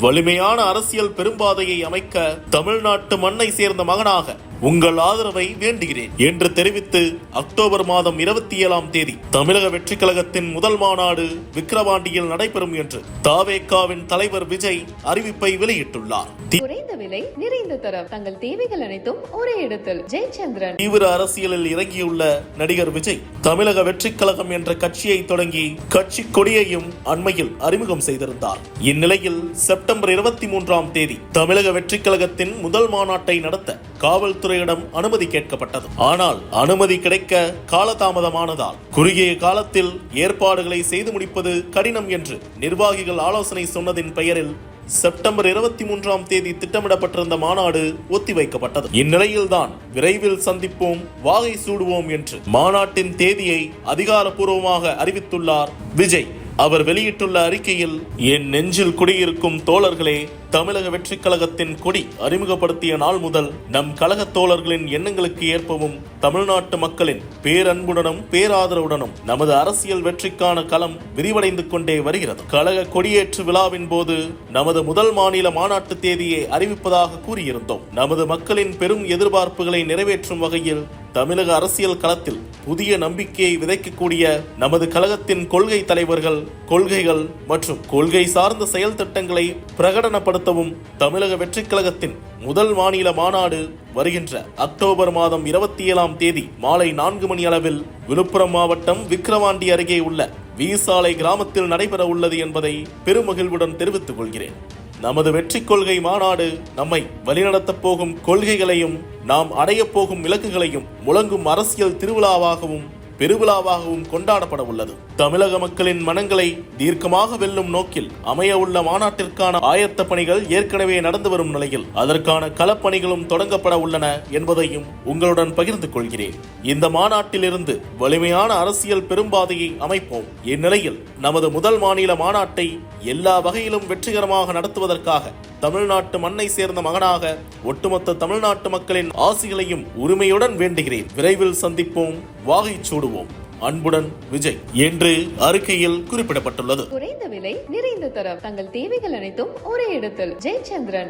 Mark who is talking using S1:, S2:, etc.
S1: வலிமையான அரசியல் பெரும்பாதையை அமைக்க தமிழ்நாட்டு மண்ணை சேர்ந்த மகனாக உங்கள் ஆதரவை வேண்டுகிறேன் என்று தெரிவித்து அக்டோபர் மாதம் இருபத்தி ஏழாம் தேதி தமிழக வெற்றிக் கழகத்தின் முதல் மாநாடு விக்கிரவாண்டியில் நடைபெறும் என்று தாவேகாவின் தலைவர் விஜய் அறிவிப்பை வெளியிட்டுள்ளார்.
S2: குறைந்த விலை நிறைந்த தரம். தங்கள் தேவைகள் அனைத்தும் ஒரே இடத்தில். ஜெயச்சந்திரன்.
S1: தீவிர அரசியலில் இறங்கியுள்ள நடிகர் விஜய் தமிழக வெற்றிக் கழகம் என்ற கட்சியை தொடங்கி கட்சி கொடியையும் அண்மையில் அறிமுகம் செய்திருந்தார். இந்நிலையில் செப்டம்பர் இருபத்தி மூன்றாம் தேதி தமிழக வெற்றிக் கழகத்தின் முதல் மாநாட்டை நடத்த காவல்துறையிடம் அனுமதி கேட்கப்பட்டது. ஆனால் அனுமதி கிடைக்க காலதாமதமானதால் குறுகிய காலத்தில் ஏற்பாடுகளை செய்து முடிப்பது கடினம் என்று நிர்வாகிகள் ஆலோசனை சொன்னதின் பெயரில் செப்டம்பர் இருபத்தி மூன்றாம் தேதி திட்டமிடப்பட்டிருந்த மாநாடு ஒத்திவைக்கப்பட்டது. இந்நிலையில்தான் விரைவில் சந்திப்போம் வாகை சூடுவோம் என்று மாநாட்டின் தேதியை அதிகாரப்பூர்வமாக அறிவித்துள்ளார் விஜய். அவர் வெளியிட்டுள்ள அறிக்கையில் என் நெஞ்சில் குடியிருக்கும் தோழர்களே தமிழக வெற்றிக் கழகத்தின் கொடி அறிமுகப்படுத்திய நாள் முதல் நம் கழக தோழர்களின் எண்ணங்களுக்கு ஏற்பவும் தமிழ்நாட்டு மக்களின் பேரன்புடனும் பேராதரவுடனும் நமது அரசியல் வெற்றிக்கான களம் விரிவடைந்து கொண்டே வருகிறது. கழக கொடியேற்று விழாவின் போது நமது முதல் மாநில மாநாட்டு தேதியை அறிவிப்பதாக கூறியிருந்தோம். நமது மக்களின் பெரும் எதிர்பார்ப்புகளை நிறைவேற்றும் வகையில் தமிழக அரசியல் களத்தில் புதிய நம்பிக்கையை விதைக்கக்கூடிய நமது கழகத்தின் கொள்கை தலைவர்கள் கொள்கைகள் மற்றும் கொள்கை சார்ந்த செயல் திட்டங்களை பிரகடனப்படுத்தவும் தமிழக வெற்றிக் கழகத்தின் முதல் மாநில மாநாடு வருகின்ற அக்டோபர் மாதம் இருபத்தி ஏழாம் தேதி மாலை நான்கு மணி அளவில் விழுப்புரம் மாவட்டம் விக்கிரவாண்டி அருகே உள்ள வீசாலை கிராமத்தில் நடைபெற உள்ளது என்பதை பெருமகிழ்வுடன் தெரிவித்துக் கொள்கிறேன். நமது வெற்றி கொள்கை மாநாடு நம்மை வழிநடத்தப் போகும் கொள்கைகளையும் நாம் அடையப் போகும் இலக்குகளையும் முழங்கும் அரசியல் திருவிழாவாகவும் பெருவிழாவாகவும் கொண்டாடப்பட உள்ளது. தமிழக மக்களின் மனங்களை தீர்க்கமாக வெல்லும் நோக்கில் அமைய உள்ள மாநாட்டிற்கான ஆயத்த பணிகள் ஏற்கனவே நடந்து வரும் நிலையில் அதற்கான களப்பணிகளும் தொடங்கப்பட உள்ளன என்பதையும் உங்களுடன் பகிர்ந்து கொள்கிறேன். இந்த மாநாட்டிலிருந்து வலிமையான அரசியல் பெரும்பாதையை அமைப்போம். இந்நிலையில் நமது முதல் மாநில மாநாட்டை எல்லா வகையிலும் வெற்றிகரமாக நடத்துவதற்காக தமிழ்நாட்டு மண்ணை சேர்ந்த மகனாக ஒட்டுமொத்த தமிழ்நாட்டு மக்களின் ஆசிகளையும் உரிமையுடன் வேண்டுகிறேன். விரைவில் சந்திப்போம். வாகை ஈடுபடுவோம் அன்புடன் விஜய் என்று அறிக்கையில் குறிப்பிடப்பட்டுள்ளது.
S2: குறைந்த விலை நிறைந்த தரம். தங்கள் தேவைகள் அனைத்தும் ஒரே இடத்தில். ஜெயச்சந்திரன்.